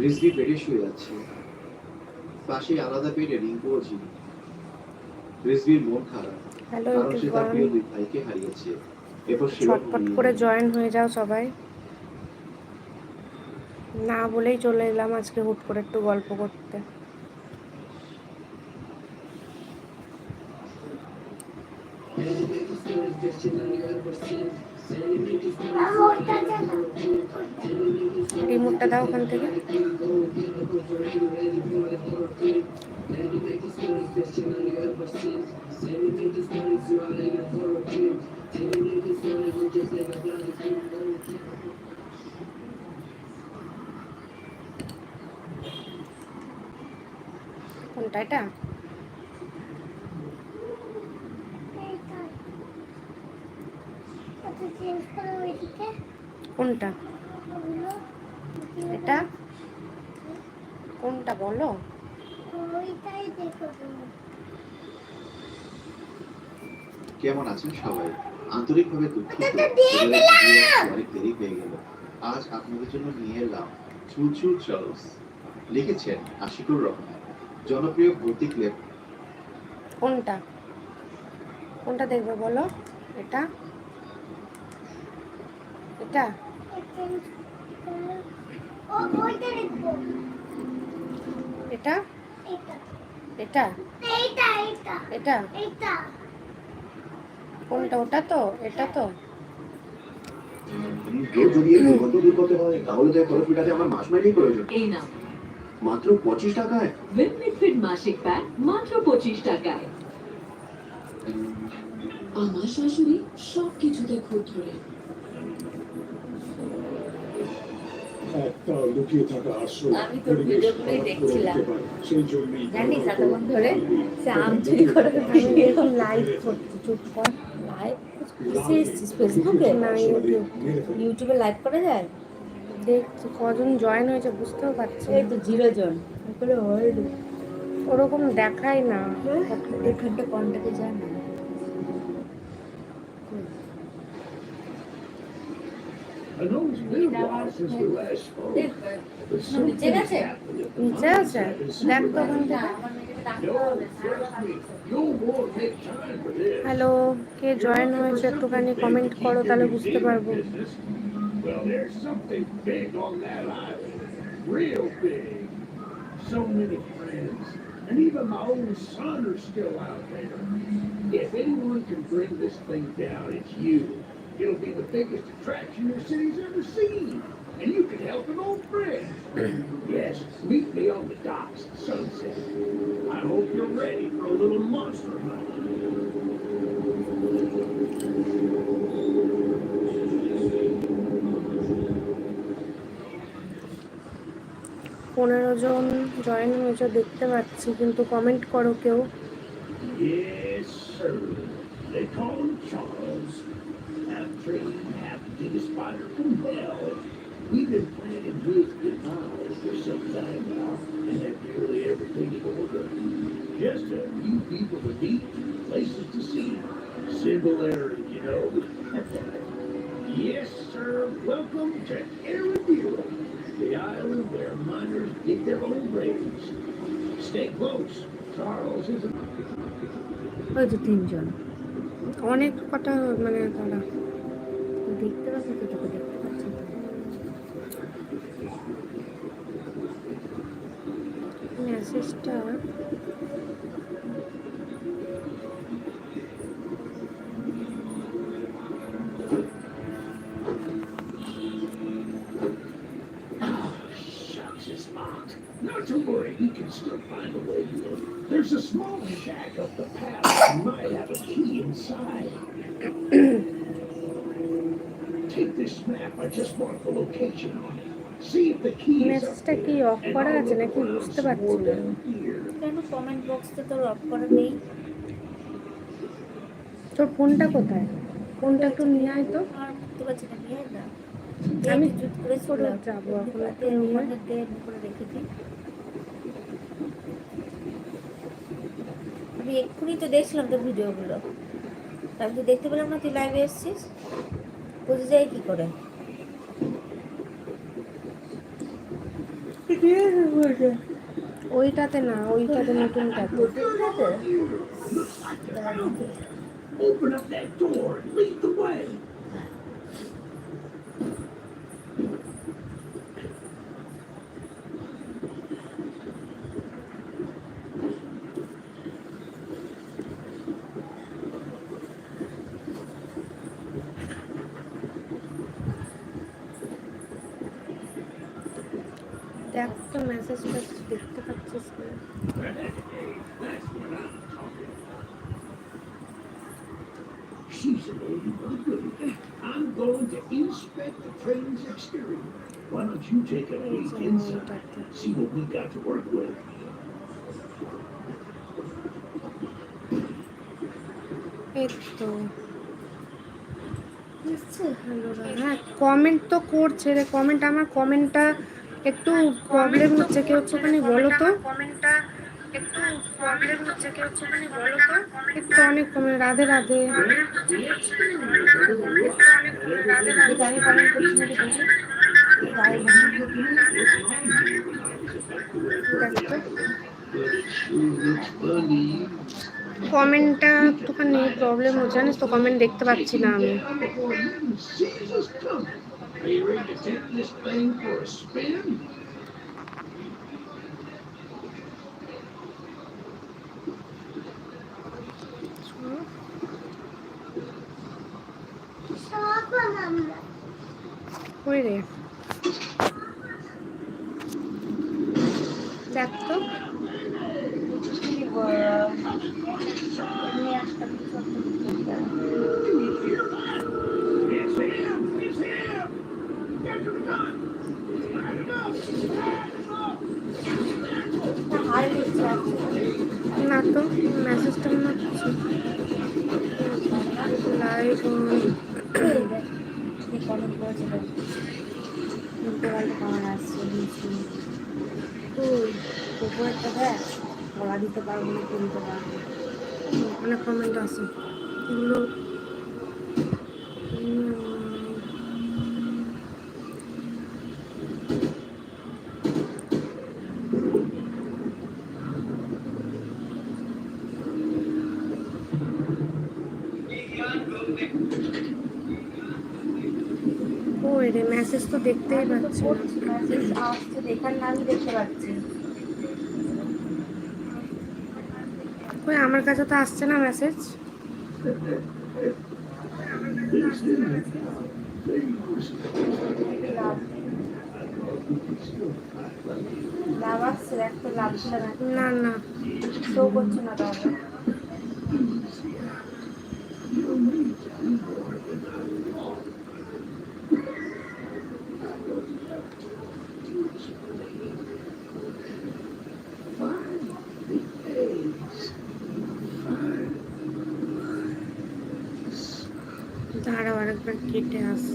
রিজভি বেডে শুয়ে আছে। পাশে আলাদা বেডে রিঙ্কু জিনি রিজভির মন খারাপ হ্যালো কারণ সে তার প্রিয় দুই ভাইকে হারিয়েছে। এরপর সে ছটপট করে জয়েন হয়ে যাও সবাই। না বলেই চলে এলাম আজকে হুট করে একটু গল্প করতে। রিমোটটা দাও ওখান থেকে। কোনটা এটা? কোনটা? এটা? কোনটা বলো? কেমন আছেন সবাই? আন্তরিকভাবে দুঃখিত। অনেক দেরি হয়ে গেল। আজ আপনাদের জন্য নিয়ে এলাম চুলচুল চার্লস লিখেছেন আশিকুর রহমান। জনপ্রিয় ভৌতিক লেখ কোনটা? কোনটা দেখবে বলো? এটা? এটা ও এটা? এটা? এটা? কোনটা ওটা তো? এটা তো? হয় মাত্র পঁচিশ টাকায়? মাসিক প্যাক মাত্র পঁচিশ টাকায়। আমার শাশুড়ি সব কিছুতে খুব ধরে একটা লুকিয়ে থাকা আসল আমি তোর ভিডিওগুলোই দেখছিলাম। সেই জন্যই জানিস এতক্ষণ ধরে সে আম চুরি করে আমি এখন লাইভ করছি চুপ কর। লাইভ এসেছিস ফেসবুকে না সবারই ইউটিউব ইউটিউবে লাইভ করা যায়? দেখছি কজন জয়েন হয়েছে বুঝতেও পারছি এই তো জিরো জন। ওরকম দেখায় না। এখানটা কন্টাক্টে যায় না। I know it's been a while since we last spoke, but নিচে গেছে নিচে আছে দেখ তো ওখান থেকে you'll want to make time for this. Hello K join হয়েছে একটুখানি কমেন্ট করো তাহলে বুঝতে পারব Well, there's something big on that island. Real big. So many friends. And even my own son are still out there. If anyone can bring this thing down, it's you. It'll be the biggest attraction your city's ever seen. And you can help an old friend. yes, meet me on the docks at sunset. I hope you're ready for a little monster hunt. পনেরো জন join হয়েছে দেখতে পাচ্ছি কিন্তু comment করো কেউ Yes, sir. They call him Charles. Half tree, half biggest spider from hell. We've been planning his demise for some time now, and have nearly everything in order. Just a few people to meet, places to see. Similarities, you know. yes, sir. Welcome to Aradira, the island where miners dig their own graves. Stay close. Charles is a ওই তো তিনজন অনেক কটা মানে তারা দেখতে পাচ্ছি তো তোকে দেখতে পাচ্ছি তো। মেসেজটা Shucks, it's locked. Not to worry, he can still find a way here. There's a small shack up the path. Might have a key inside. Take this map. I just marked the location on it. See if the key মেসেজটা কি of করা আছে নাকি বুঝতে পারছি না? কেন comment বক্সে তোর অফ করা নেই? তোর ফোনটা কোথায়? ফোনটা একটু নিয়ে আয় তো। আর করতে পারছি না নিয়ে আয় না। আমি চুপ করে করে যাব এখন একটু করে রেখেছি আমি এক্ষুনি তো দেখছিলাম তোর ভিডিওগুলো। আমি তো দেখতে পেলাম না তুই লাইভে এসেছিস? বুঝে যাই কি করে ওইটাতে না ওইটাতে নতুনটাতে Open up that door and lead the way. দেখো মেসেজ করছি দেখতে পাচ্ছিস না। কমেন্ট হ্যাঁ, তো করছে রে। কমেন্ট আমার কমেন্টটা একটু প্রবলেম হচ্ছে কেউ একটুখানি বলো তো কমেন্টটা একটু প্রবলেম হচ্ছে কেউ একটুখানি বলো তো একটু অনেক কমেন্ট রাধে রাধে। কমেন্টটা একটুখানি প্রবলেম হচ্ছে, জানিস তো, কমেন্ট দেখতে পাচ্ছি না আমি. Are you ready to take this thing for a spin? সব আমরা কই রে দেখ তো It's মেসেজটা মনে হচ্ছে। লাইভ কমেন্ট করেছে উল্টো পাল্টা কমেন্ট আসছে তুই একটা দেখ গলা দিতে পারব না। পারব অনেক কমেন্ট আছে এগুলো মেসেজ তো দেখতেই পাচ্ছি মেসেজ আসছে দেখার দেখতে পাচ্ছি ওই আমার কাছে তো আসছে না মেসেজ না না। শো করছে না তাহলে? কেটে আস